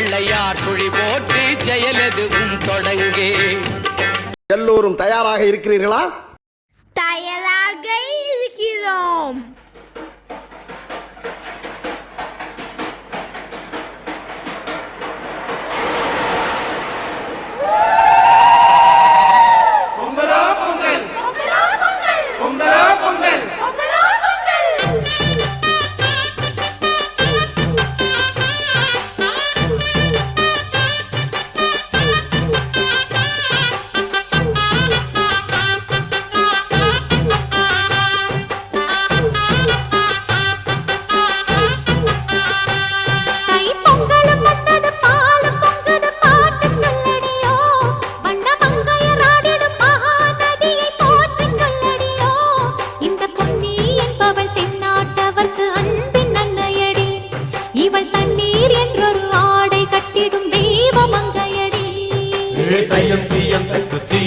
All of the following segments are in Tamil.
பிள்ளையார் குழி போட்டு ஜெயலதுவும் தொடங்கே. எல்லோரும் தயாராக இருக்கிறீர்களா?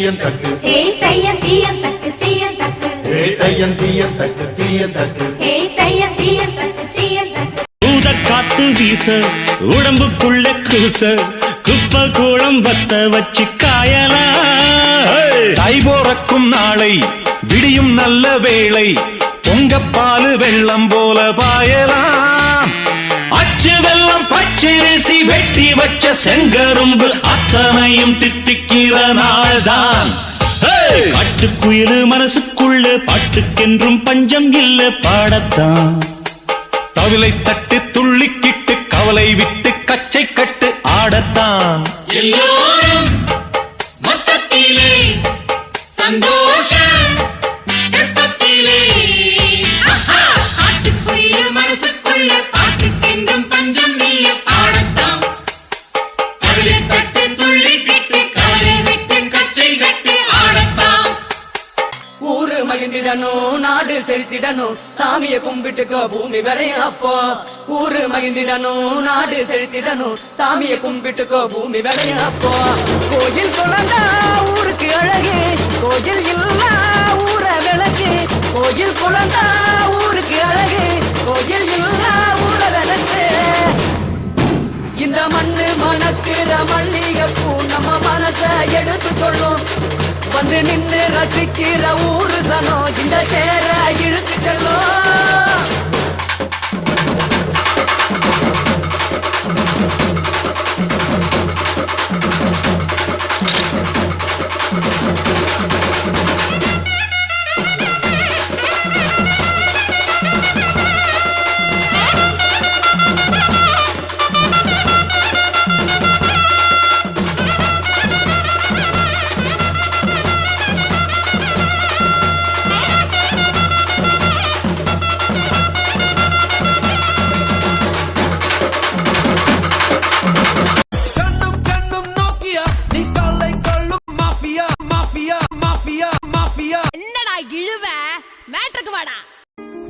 தீயன் தக்கு. ஹே தையம் தீயம் தக்கு தீயம் தக்கு. ஏ தையன் தீயன் தக்கு தீயன் தக்கு. ஹே தையம் தீயம் தக்கு தீயம் தக்கு. காத்து வீச உடம்புக்குள்ள கூச குப்ப கூளம் பத்த வச்சு காயலா. தை போறக்கும் நாளை விடியும் நல்ல வேளை பொங்கப்பாலு வெள்ளம் போல பாயலாம் பச்சரிசி வெட்டி வச்ச செங்கரும்பு அத்தனையும் தித்திக்கிற நாள்தான். காட்டுக்குயிலு மனசுக்குள்ள பாட்டுக்கென்றும் பஞ்சம் இல்ல பாடத்தான். தவிலை தட்டு துள்ளிக்கிட்டு கவலை விட்டு கச்சை கட்டு ஆடத்தான். செழித்திடணும் சாமிய கும்பிட்டுக்கோ பூமி விளையும் அப்போ. ஊரு மகிழ்ந்திடணும் நாடு செழித்திடணும். சாமிய கும்பிட்டுக்கோ பூமி விளையும் அப்போ. கோயில் குழந்தா ஊருக்கு அழகு. கோயில் இல்லா ஊர விளக்கு. கோயில் குழந்தா ஊருக்கு அழகு. கோயில் இல்லா ஊர விளக்கு. இந்த மண்ணு மணக்கிற மல்லிகைப்பூ நம்ம மனச எடுத்து சொல்லும். வந்து நின்று ரசிக்கிற ஊரு சனம் இந்த சேர இழுத்து செல்லும். மேட்ருக்கு வாடா.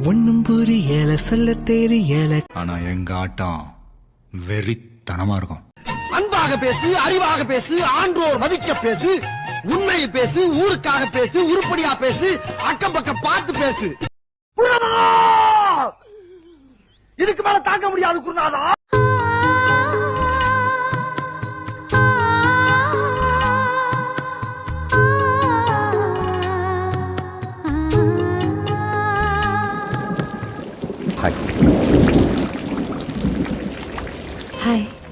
ஒன்னும் புரியல சொல்ல தெரியல ஆனா எங்க ஆட்டம் வெறித்தனமா இருக்கும். அன்பாக பேசு அறிவாக பேசு ஆன்றோர் மதிக்க பேசு உண்மையை பேசு ஊருக்காக பேசு உருப்படியா பேசு அக்கம் பக்கம் பார்த்து பேசு. இதுக்கு மேல தாங்க முடியாது குருநாதா. 嗨。